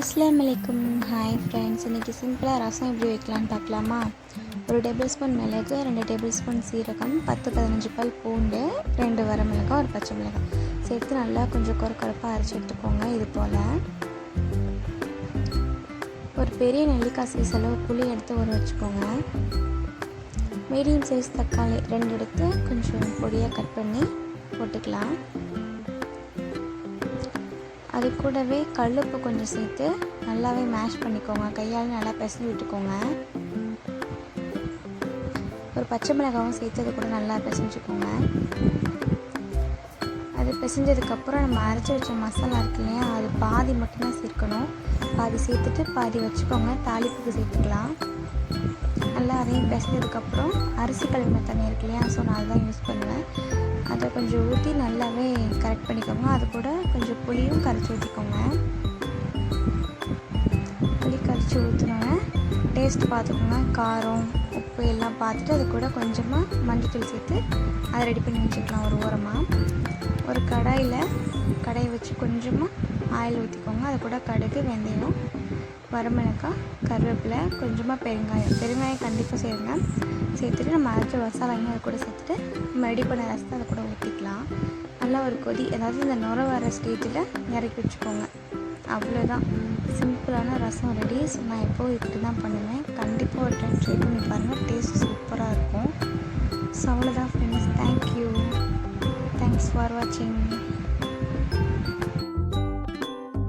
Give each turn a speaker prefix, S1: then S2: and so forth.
S1: அஸ்லாம் வலைக்கும் hi friends இன்றைக்கி சிம்பிளாக ரசம் எப்படி வைக்கலான்னு பார்க்கலாமா? ஒரு டேபிள் ஸ்பூன் மிளகு ரெண்டு டேபிள் ஸ்பூன் சீரகம் பத்து பதினஞ்சு பால் பூண்டு ரெண்டு வரமிளகாய் ஒரு பச்சை மிளகாய். சேர்த்து நல்லா கொஞ்சம் குறை குறைப்பாக அரைச்சி எடுத்துக்கோங்க இது போல். ஒரு பெரிய நெல்லிக்காய் சைஸ் அளவு புளி எடுத்து ஊற வச்சுக்கோங்க. மீடியம் சைஸ் தக்காளி ரெண்டு எடுத்து கொஞ்சம் பொடியாக கட் பண்ணி போட்டுக்கலாம். அது கூடவே கல்லுப்பு கொஞ்சம் சேர்த்து நல்லாவே மேஷ் பண்ணிக்கோங்க. கையால் நல்லா பிசைஞ்சு விட்டுக்கோங்க. ஒரு பச்சை மிளகாவும் சேர்த்து அது கூட நல்லா பிசைஞ்சுக்கோங்க. அது பிசைஞ்சதுக்கப்புறம் நம்ம அரைச்சி வச்ச மசாலா இருக்கு இல்லையா அது பாதி மட்டும்தான் சேர்க்கணும். பாதி சேர்த்துட்டு பாதி வச்சுக்கோங்க. தாளிப்புக்கு சேர்த்துக்கலாம். நல்லா அதையும் பிசைஞ்சதுக்கப்புறம் அரிசி கழுவின தண்ணி இருக்கு இல்லையா? ஸோ நான் அதுதான் யூஸ் பண்ணுவேன் அதை கொஞ்சம் ஊற்றி நல்லாவே கரெக்ட் பண்ணிக்கோங்க. அது கூட கொஞ்சம் புளியும் கரைச்சி ஊற்றிக்கோங்க புளி கரைச்சி ஊற்றுனோன்னே டேஸ்ட் பார்த்துக்கோங்க. காரம் உப்பு எல்லாம் பார்த்துட்டு அது கூட கொஞ்சமாக மஞ்சத்தூள் சேர்த்து அதை ரெடி பண்ணி வச்சுக்கலாம் ஒரு ஓரமாக ஒரு கடாயில் கடையை வச்சு கொஞ்சமாக ஆயில் ஊற்றிக்கோங்க அது கூட கடுகு வெந்தயம் வரமிளகாய் கருவேப்பிலை கொஞ்சமாக பெருங்காயம். பெருங்காயம் கண்டிப்பாக சேருங்க சேர்த்துட்டு நம்ம அரைச்ச மசாலாங்க அது கூட சேர்த்துட்டு நம்ம ரெடி பண்ண ரசத்தை அதை கூட ஊற்றிக்கலாம் நல்லா ஒரு கொதி அதாவது இந்த நுர வர ஸ்டேஜில் இறக்கி வச்சுக்கோங்க. அவ்வளோதான் சிம்பிளான ரசம் ரெடி ஸோ நான் எப்போது இப்படி தான் பண்ணுவேன். கண்டிப்பாக ஒரு டைம் ட்ரை பண்ணி பாருங்கள் டேஸ்ட் சூப்பராக இருக்கும். ஸோ அவ்வளோதான் ஃப்ரெண்ட்ஸ் தேங்க்யூ தேங்க்ஸ் ஃபார் வாட்சிங்